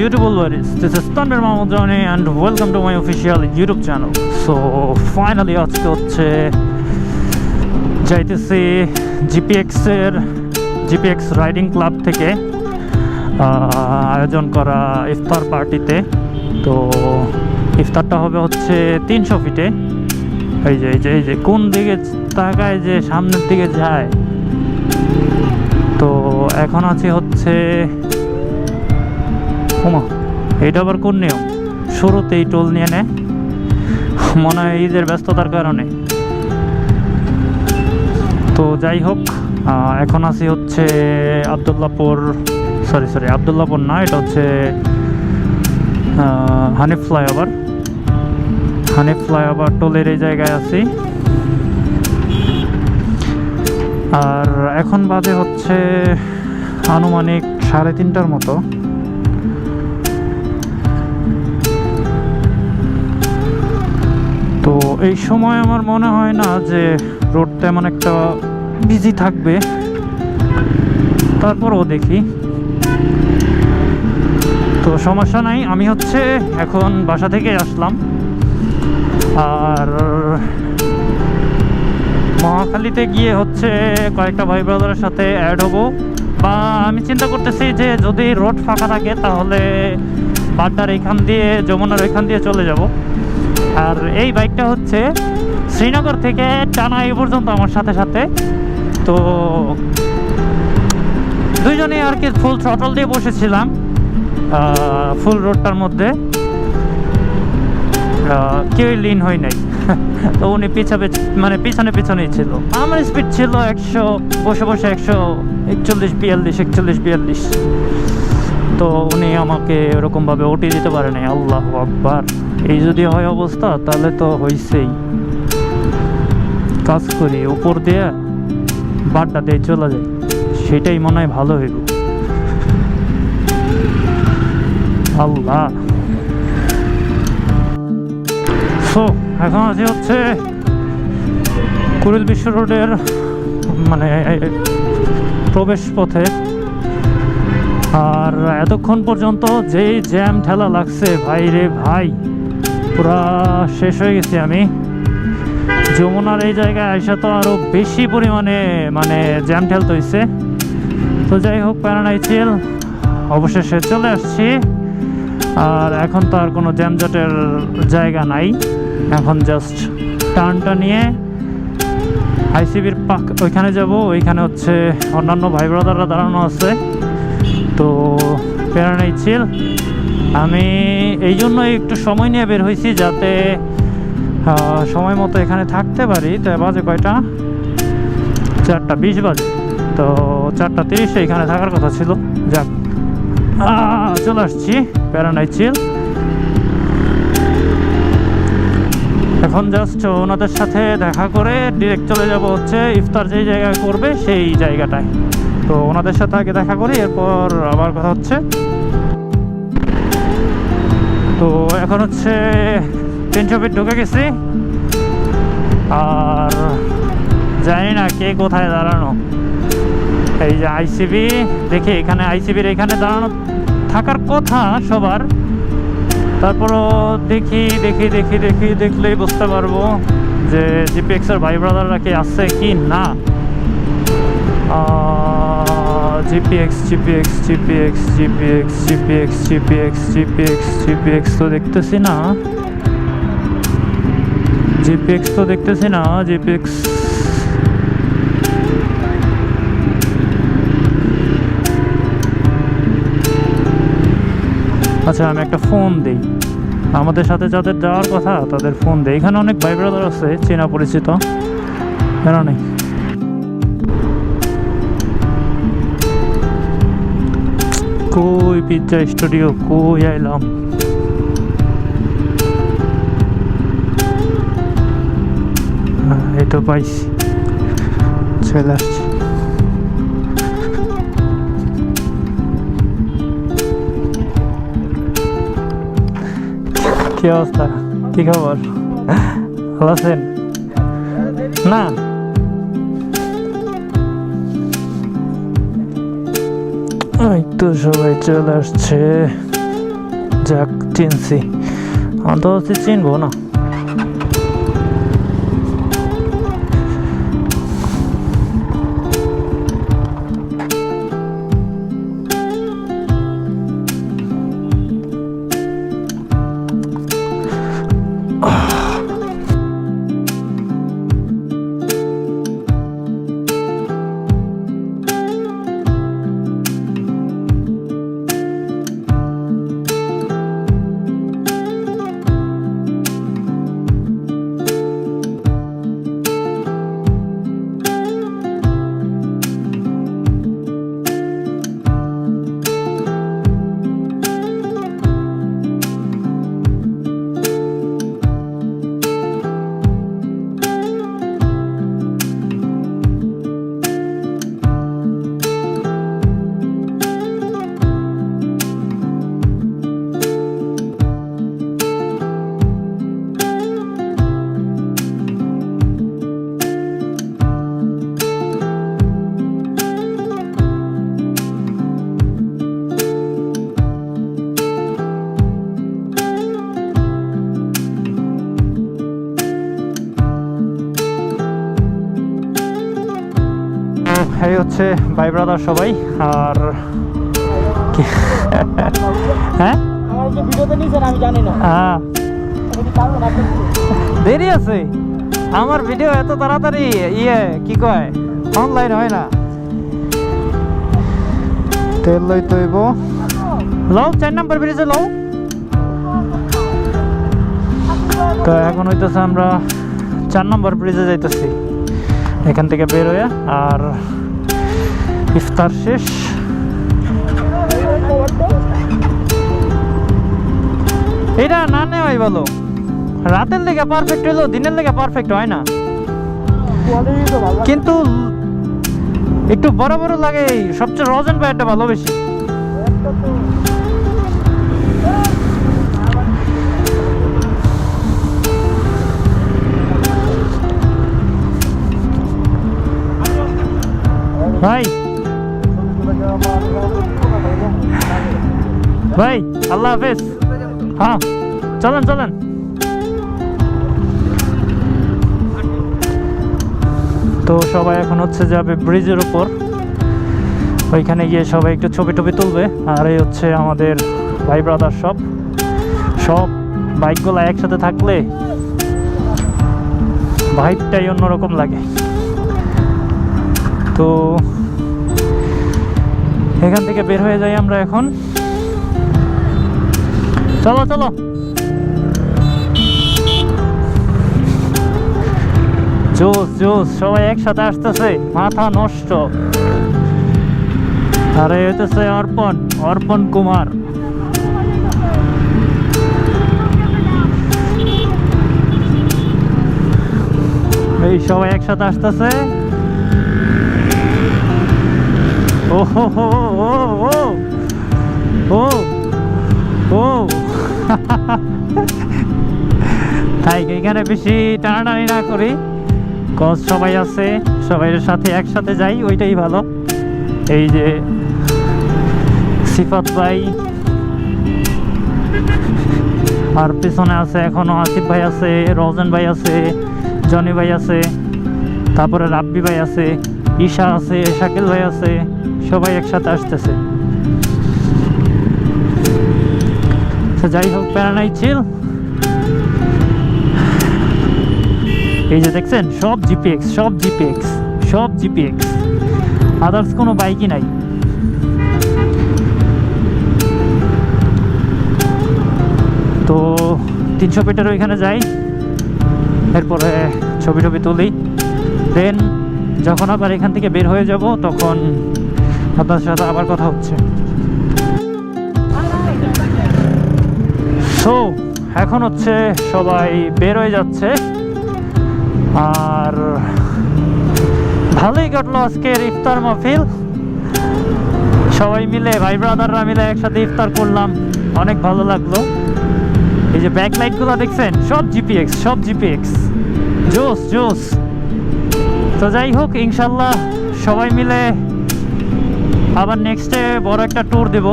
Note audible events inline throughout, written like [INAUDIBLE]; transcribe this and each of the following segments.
beautiful buddies? This is Thunder Mahmoud Johnny and welcome to my official YouTube channel. So, finally আজকে হচ্ছে যাইতেছি GPX এর GPX riding club থেকে আয়োজন করা ইফতার পার্টিতে তো, ইফতারটা হবে হচ্ছে তিনশো ফিটে এই যে এই যে এই যে, কোন দিকে তাকায় যে সামনের দিকে যায় তো, এখন আছি হচ্ছে ওমা এটা আবার কোন নিয়ম? শুরুতেই টোল নিয়ে নেয় মনে হয় ঈদের ব্যস্ততার কারণে। তো যাই হোক এখন আছি হচ্ছে আবদুল্লাপুর সরি সরি আবদুল্লাপুর না, এটা হচ্ছে হানিফ ফ্লাইওভার। হানিফ ফ্লাইওভার টোলের এই জায়গায় আছি। আর এখন বাজে হচ্ছে আনুমানিক সাড়ে তিনটার মতো। এই সময় আমার মনে হয় না যে রোড তেমন একটা বিজি থাকবে। তারপরও দেখি। তো সমস্যা নাই, আমি হচ্ছে এখন বাসা থেকে আসলাম। আর মহাখালীতে গিয়ে হচ্ছে কয়েকটা ভাই ব্রাদারের সাথে অ্যাড হব। বা আমি চিন্তা করতেছি যে যদি রোড ফাঁকা থাকে, তাহলে বাড্ডার এখান দিয়ে, যমুনার এখান দিয়ে চলে যাব। আর এই বাইকটা হচ্ছে শ্রীনগর থেকে টানা এই পর্যন্ত আমার সাথে সাথে। তো দুইজনে আর কি ফুল থ্রটল দিয়ে বসেছিলাম ফুল রোডটার মধ্যে। কেউই লিন হয় নাই। [LAUGHS] তো উনি পিছাবে মানে পিছনে পিছনেই ছিল। আমার স্পিড ছিল একশো, বসে বসে একশো একচল্লিশ, বিয়াল্লিশ একচল্লিশ, বিয়াল্লিশ। তো উনি আমাকে ওরকমভাবে ওটি দিতে পারে নাই আল্লাহ আকবার। এই যদি হয় অবস্থা, তাহলে তো হইছেই। কাজ করি উপর দিয়ে বাড্ডা দিয়ে চলে যায় সেটাই মনে হয় ভালো হইব। আল্লাহ। সো এখন আছি হচ্ছে কুড়িল বিশ্ব রোডের মানে প্রবেশ পথে। আর এতক্ষণ পর্যন্ত যেই জ্যাম ঠেলা লাগছে ভাই রে ভাই। পুরা শেষ হয়ে গেছি আমি। যমুনার এই জায়গায় আইসা তো আরও বেশি পরিমাণে মানে জ্যাম ঠেলতে হয়েছে তো যাই হোক প্যারানাই চিল অবশেষে চলে আসছি। আর এখন তো আর কোনো জ্যামজটের জায়গা নাই। এখন জাস্ট টার্নটা নিয়ে আইসিবির পাক ওইখানে যাব। ওইখানে হচ্ছে অন্যান্য ভাই ব্রাদাররা দাঁড়ানো আছে। তো প্রেরণাই ছিল আমি এই জন্য একটু সময় নিয়ে বের হয়েছি যাতে সময় মতো এখানে থাকতে পারি। তো বাজে কয়টা? চারটা, বিশ বাজে। তো চারটা তিরিশে এখানে থাকার কথা ছিল। যাক। চলে আসছি। প্যারানাই চিল। এখন জাস্ট ওনাদের সাথে দেখা করে ডিরেক্ট চলে যাব হচ্ছে ইফতার যেই জায়গায় করবে সেই জায়গাটায়। তো ওনাদের সাথে আগে দেখা করি, এরপর আবার কথা হচ্ছে। এখন হচ্ছে তিনশো ফিট ঢুকে গেছি। আর জানি না কে কোথায় দাঁড়ানো। এই যে আইসিবি দেখি এখানে আইসিবির এখানে দাঁড়ানো থাকার কথা সবার। তারপরও দেখি দেখি দেখি দেখি, দেখলেই বুঝতে পারব যে জিপিএক্সের ভাই ব্রাদাররা কি আসছে কি না। GPX GPX GPX GPX GPX GPX GPX GPX তো দেখতেছি না জিপিএক্স তো দেখতেছি না জিপিএক্স আচ্ছা আমি একটা ফোন দিই আমাদের সাথে যাদের যাওয়ার কথা তাদের ফোন দেয় এখানে অনেক ভাই ব্রাদার আছে চেনা পরিচিত কেন নেই কই পিৎজা স্টুডিও? কই আইলাম? তো পাইছি। চলে আসছি। কি অবস্থা? কি খবর? ভালো আছেন? না। এই তো সবাই চলে আসছে যাক চিনছি আমি তো ভাবছি চিনবো না হচ্ছে ভাই ব্রাদার সবাই, আর হ্যাঁ? দেরি আছে? আমার ভিডিও এত তাড়াতাড়ি ইয়ে কি কয়? অনলাইন হয় না। তেল লই তৈব। লও, চার নাম্বার ব্রিজে লও। তো এখন হইতেছে আমরা চার নম্বর ব্রিজে যাইতেছি। এখান থেকে বের হয়ে আর ইফতার শেষ। এটা না নেওয়াই বলো রাতের লেগে পারফেক্ট হইল, দিনের লেগে পারফেক্ট হয় না। কিন্তু একটু বড় বড় লাগে সবচেয়ে রজন ব্যাটটা ভালো বেশি। ভাই ভাই, আল্লাহ হাফেজ। হ্যাঁ চলেন চলেন। তো সবাই এখন হচ্ছে যাবে ব্রিজের উপর। ওইখানে গিয়ে সবাই একটু ছবি টবি তুলবে। আর এই হচ্ছে আমাদের ভাই ব্রাদার সব। সব বাইকগুলো একসাথে থাকলে ভাইবটাই অন্যরকম লাগে। তো এখান থেকে বের হয়ে যাই আমরা এখন। চলো চলো। জোস সবাই একসাথে আসতেছে। মাথা নষ্ট। আরে, হইতেছে অর্পণ অর্পণ কুমার। এই সবাই একসাথে আসতেছে। ও হো হো ও ও ও ও। তাই এখানে বেশি টানাটানি না করি। কজ সবাই আছে সবাইয়ের সাথে একসাথে যাই, ওইটাই ভালো। এই যে সিফাত ভাই আর পিছনে আছে এখনও আসিফ ভাই আছে, রজন ভাই আছে, জনি ভাই আছে, তারপরে রাব্বি ভাই আছে, ঈশা আছে, শাকিল ভাই আছে, সবাই একসাথে আসতেছে। তো যাই হোক, প্যারা নাই ছিল এই যে দেখছেন, সব জিপিএক্স সব জিপিএক্স সব জিপিএক্স আদার্স কোনো বাইকই নাই। তো তিনশো ফিটের ওইখানে যাই। এরপরে ছবি টবি তুলি। দেন যখন আবার এখান থেকে বের হয়ে যাব, তখন আপনার সাথে আবার কথা হচ্ছে। সো এখন হচ্ছে সবাই বের হয়ে যাচ্ছে। আর ভালোই কাটলো আজকের ইফতার মাহফিল। সবাই মিলে, ভাই ব্রাদাররা মিলে একসাথে ইফতার করলাম। অনেক ভালো লাগল। এই যে ব্যাক লাইটগুলো দেখছেন, সব জিপিএক্স সব জিপিএক্স জোস জোস। তো যাই হোক, ইনশাল্লাহ সবাই মিলে আবার নেক্সটে বড় একটা ট্যুর দেব।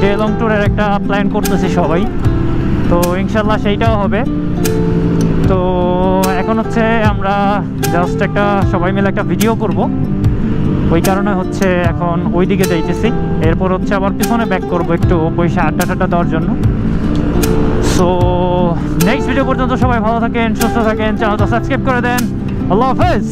ডে লং ট্যুরের একটা প্ল্যান করতেছি সবাই। তো ইনশাল্লাহ সেইটাও হবে। তো এখন হচ্ছে আমরা জাস্ট একটা সবাই মিলে একটা ভিডিও করব। ওই কারণে হচ্ছে এখন ওই দিকে যাইতেছি। এরপর হচ্ছে আবার পিছনে ব্যাক করব একটু পয়সা আড্ডা টাড্ডা দেওয়ার জন্য। সো নেক্সট ভিডিও পর্যন্ত সবাই ভালো থাকেন, সুস্থ থাকেন চ্যানেলটা সাবস্ক্রাইব করে দেন। আল্লাহ হাফেজ!